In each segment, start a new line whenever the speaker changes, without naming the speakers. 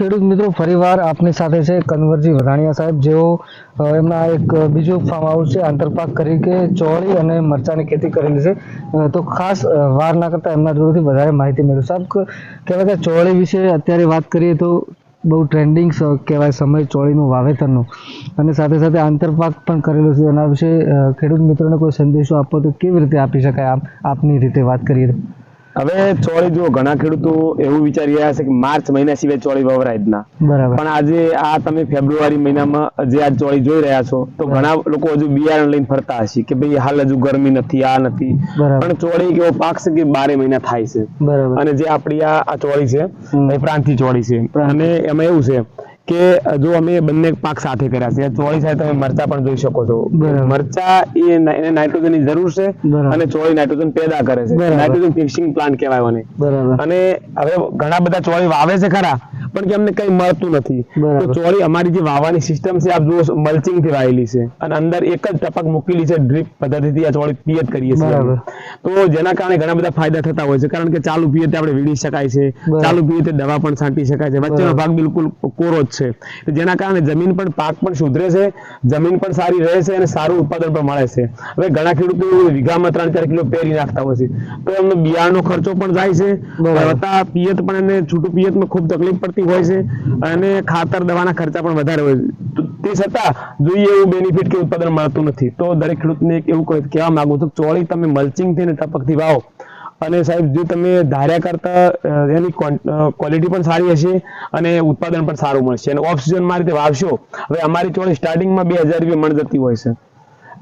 ખેડૂત મિત્રો, ફરીવાર આપની સાથે છે કન્વરજી વધાણિયા સાહેબ. જેઓ એમના એક બીજું ફાર્મ હાઉસ છે, આંતરપાક તરીકે ચોળી અને મરચાની ખેતી કરેલી છે. તો ખાસ વાર ના કરતા એમના જોડેથી વધારે માહિતી મેળવું. સાહેબ કહેવાય કે ચોળી વિશે અત્યારે વાત કરીએ તો બહુ ટ્રેન્ડિંગ કહેવાય સમય ચોળીનું વાવેતરનું. અને સાથે સાથે આંતરપાક પણ કરેલું છે. એના વિશે ખેડૂત મિત્રોને કોઈ સંદેશો આપવો તો કેવી રીતે આપી શકાય આપ આપની રીતે વાત કરીએ તો?
હવે ચોળી જો ઘણા ખેડૂતો એવું વિચારી રહ્યા છે કે માર્ચ મહિના સિવાય ચોળી વવરાય જ ના.
બરાબર.
પણ આજે આ તમે ફેબ્રુઆરી મહિનામાં જે આ ચોળી જોઈ રહ્યા છો તો ઘણા લોકો હજુ બિયારણ લઈને ફરતા હશે કે ભાઈ હાલ હજુ ગરમી નથી આ નથી. પણ ચોળી કેવો એવો પાક છે કે બારે મહિના થાય છે.
બરાબર.
અને જે આપણી આ ચોળી છે. એ પ્રાંતિ ચોળી છે. અને એમાં એવું છે કે જો અમે બંને પાક સાથે કર્યા છે. ચોળી સાથે તમે મરચા પણ જોઈ શકો છો. મરચા એ એને નાઇટ્રોજનની જરૂર છે અને ચોળી નાઇટ્રોજન પેદા કરે છે. નાઇટ્રોજન ફિક્સિંગ પ્લાન્ટ કહેવાય મને અને હવે ઘણા બધા ચોળી વાવે છે ખરા. પણ કે અમને કઈ મળતું નથી. તો ચોળી અમારી જે વાવાની સિસ્ટમ છે આપ જુઓ મલ્ચિંગથી વાયેલી છે. અને અંદર એક જ ટપક મૂકેલી છે ડ્રીપ પદ્ધતિથી આ ચોળી પિયત કરીએ છીએ તો જેના કારણે ઘણા બધા ફાયદા થતા હોય છે. કારણ કે ચાલુ પિયતે આપણે વીડી શકાય છે. ચાલુ પિયતે દવા પણ છાંટી શકાય છે. વચ્ચેનો ભાગ બિલકુલ કોરો જ છે. જેના કારણે જમીન પણ પાક પણ સુધરે છે જમીન પણ સારી રહે છે અને સારું ઉત્પાદન પણ મળે છે. હવે ઘણા ખેડૂતો વીઘામાં ત્રણ ચાર કિલો પેરી નાખતા હોય છે. તો એમનો બિયારણનો ખર્ચો પણ જાય છે. પિયત પણ એને છૂટું પિયતમાં ખૂબ તકલીફ પડતી હોય છે અને ખાતર, દવાના ખર્ચા પણ વધારે હોય છે. તો છતાં જોઈએ એવું બેનિફિટ કે ઉત્પાદન મળતું નથી. તો દરેક ખેડૂતને એક એવું કહે- કહેવા માંગુ છું ચોળી તમે મલ્ચિંગથી ને ટપકથી વાવો. અને સાહેબ, જો તમે ધાર્યા કરતા એની ક્વોલિટી પણ સારી હશે અને ઉત્પાદન પણ સારું મળશે. અને ઓફ સિઝનમાં રીતે વાવશો. હવે અમારી ચોળી સ્ટાર્ટિંગમાં બે હજાર રૂપિયા મણ જતી હોય છે.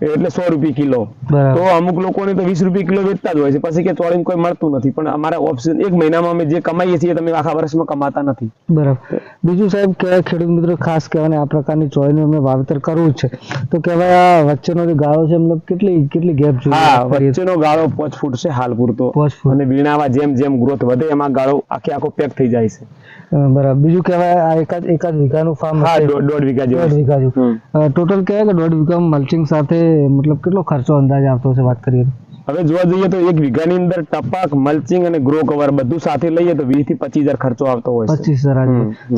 એટલે સો રૂપિયા કિલો. તો અમુક લોકોને તો વીસ રૂપિયા કિલો વેચતા જ હોય છે. પછી કે ચોળીમાં કોઈ મળતું નથી. પણ અમારા ઓપ્શન એક મહિનામાં અમે જે કમાઈએ છીએ તમે આખા વર્ષમાં કમાતા નથી.
બરાબર. બીજું સાહેબ કે ખેડૂત મિત્રો ખાસ કહેવાય આ પ્રકારની ચોળીનું અમે વાવેતર કરવું છે. તો કહેવાય આ વચ્ચેનો જે ગાળો છે મતલબ કેટલી કેટલી ગેપ
હા વચ્ચેનો ગાળો પાંચ ફૂટ છે હાલ પૂરતો. અને વીણામાં જેમ જેમ ગ્રોથ વધે એમાં ગાળો આખે આખો પેક થઈ જાય છે.
બરાબર. બીજું કહેવાય આ એકાદ એકાદ વીઘાનું ફાર્મ
હા દોઢ વીઘા વીઘા
દોઢ વીઘા જેવું. ટોટલ કહેવાય કે દોઢ વીઘા મલ્ચિંગ સાથે મતલબ કેટલો ખર્ચો અંદાજે આવતો હશે વાત કરીએ તો?
હવે જોવા જઈએ તો એક વીઘાની અંદર ટપક મલ્ચિંગ અને ગ્રો કવર બધું સાથે લઈએ તો વીસથી પચીસ હજાર ખર્ચો આવતો હોય
પચીસ હજાર.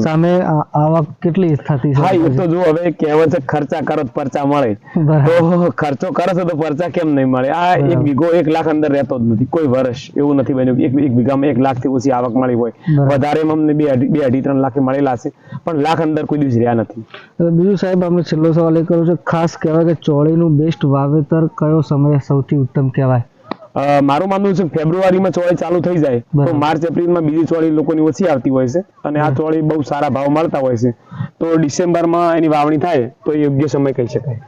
સામે આવક કેટલી થતી
હા એ તો જો હવે કહેવત છે ખર્ચા કરો તો પરચા મળે. તો ખર્ચો કરો છો તો પરચા કેમ નહીં મળે? આ એક વીઘો એક લાખ અંદર રહેતો જ નથી. કોઈ વર્ષ એવું નથી બન્યું એક એક વીઘામાં એક લાખથી ઓછી આવક મળી હોય. વધારે અમને બે અઢી બે અઢી ત્રણ લાખ મળેલા છે. પણ લાખ અંદર કોઈ દિવસ રહ્યા નથી.
બીજું સાહેબ આપણે છેલ્લો સવાલ એ કરું છું ખાસ કહેવાય કે ચોળીનું બેસ્ટ વાવેતર કયો સમય સૌથી ઉત્તમ કહેવાય?
મારું માનવું છે કે ફેબ્રુઆરીમાં ચોળી ચાલુ થઈ જાય તો. માર્ચ એપ્રિલમાં બીજી ચોળી લોકોની ઓછી આવતી હોય છે અને આ ચોળી બહુ સારા ભાવ મળતા હોય છે તો ડિસેમ્બરમાં એની વાવણી થાય તો યોગ્ય સમય કહી શકાય.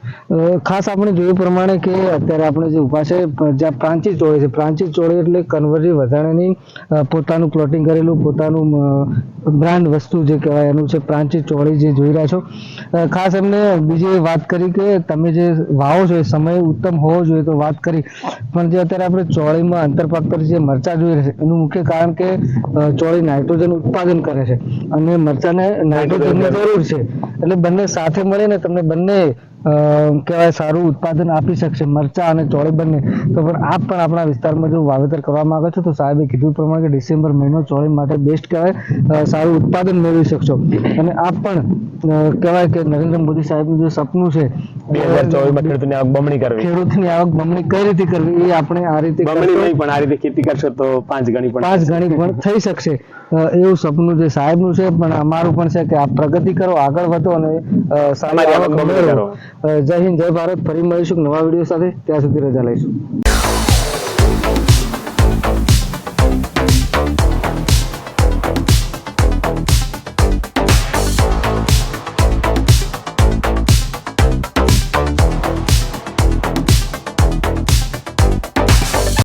ખાસ આપણે જોયું પ્રમાણે કે અત્યારે આપણે જે ઊભા છે જ્યાં પ્રાંચી ચોળી છે પ્રાંચી ચોળી એટલે કન્વર્જી વધારાની પોતાનું પ્લોટિંગ કરેલું પોતાનું બ્રાન્ડ વસ્તુ જે કહેવાય એનું છે પ્રાંચી ચોળી જે જોઈ રહ્યા છો. ખાસ એમને બીજી વાત કરી કે તમે જે વાવો છો એ સમય ઉત્તમ હોવો જોઈએ તો વાત કરી. પણ જે અત્યારે આપણે ચોળીમાં અંતરપાક કરી જે મરચા જોઈ રહ્યા છે એનું મુખ્ય કારણ કે ચોળી નાઇટ્રોજન ઉત્પાદન કરે છે. અને મરચાને નાઇટ્રોજનની જરૂર છે. એટલે બંને સાથે મળીને તમને બંને કહેવાય સારું ઉત્પાદન આપી શકશે મરચા અને ચોળી બંને. તો પણ આપ પણ આપણા વિસ્તારમાં જો વાવેતર કરવા માંગો છો તો સાહેબે કીધું પ્રમાણે કે ડિસેમ્બર મહિનો ચોળી માટે બેસ્ટ કહેવાય સારું ઉત્પાદન મેળવી શકશો. અને આપ પણ કહેવાય કે નરેન્દ્ર મોદી સાહેબનું જે સપનું છે
ખેડૂતોની આવક બમણી કરવી.
ખેડૂતની આવક બમણી કઈ રીતે કરવી એ આપણે આ રીતે
બમણી નહીં પણ આ રીતે ખેતી કરશો તો પાંચ ગણી પણ
પાંચ ગણી પણ થઈ શકશે. એવું સપનું જે સાહેબનું છે પણ અમારું પણ છે કે આપ પ્રગતિ કરો આગળ વધો અને સારી
આવક કરો.
જય હિન્દ જય ભારત. ફરી મળીશું નવા વીડિયો સાથે. ત્યાં સુધી રજા લઈશું.